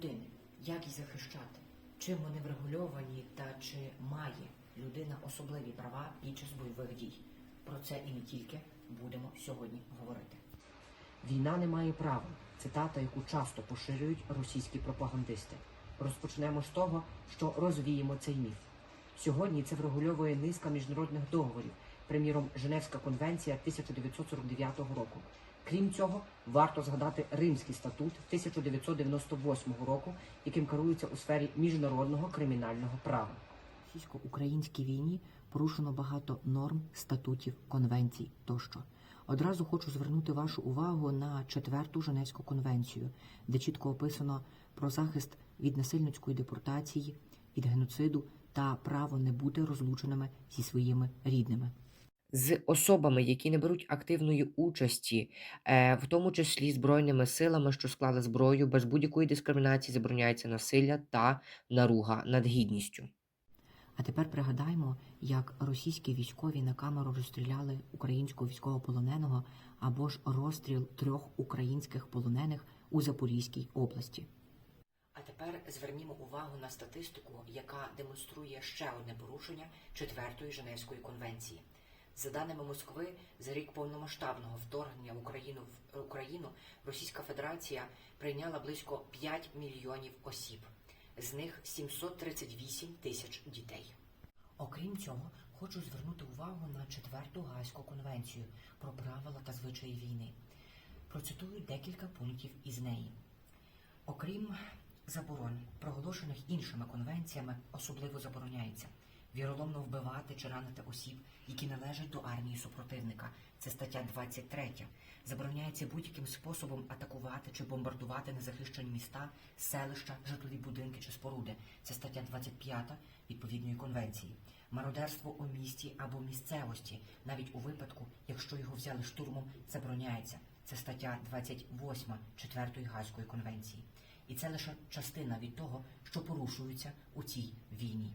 людини. Як їх захищати? Чим вони врегульовані та чи має людина особливі права під час бойових дій? Про це і не тільки будемо сьогодні говорити. Війна не має права. Цитата, яку часто поширюють російські пропагандисти. Розпочнемо з того, що розвіємо цей міф. Сьогодні це врегульовує низка міжнародних договорів, приміром Женевська конвенція 1949 року. Крім цього, варто згадати Римський статут 1998 року, яким керується у сфері міжнародного кримінального права. Російсько-українській війні порушено багато норм, статутів, конвенцій тощо. Одразу хочу звернути вашу увагу на четверту Женевську конвенцію, де чітко описано про захист від насильницької депортації, від геноциду та право не бути розлученими зі своїми рідними. З особами, які не беруть активної участі, е, в тому числі збройними силами, що склали зброю, без будь-якої дискримінації забороняється насилля та наруга над гідністю. А тепер пригадаймо, як російські військові на камеру розстріляли українського військовополоненого або ж розстріл трьох українських полонених у Запорізькій області. А тепер звернімо увагу на статистику, яка демонструє ще одне порушення четвертої Женевської конвенції. За даними Москви, за рік повномасштабного вторгнення в Україну в Україну Російська Федерація прийняла близько 5 мільйонів осіб, з них 738 тисяч дітей. Окрім цього, хочу звернути увагу на четверту Гаазьку конвенцію про правила та звичаї війни. Процитую декілька пунктів із неї. Окрім заборон, проголошених іншими конвенціями, особливо забороняється віроломно вбивати чи ранити осіб, які належать до армії супротивника. Це стаття 23. Забороняється будь-яким способом атакувати чи бомбардувати незахищені міста, селища, житлові будинки чи споруди. Це стаття 25 відповідної конвенції. Мародерство у місті або місцевості, навіть у випадку, якщо його взяли штурмом, забороняється. Це стаття 28 4 Гаазької конвенції. І це лише частина від того, що порушується у цій війні.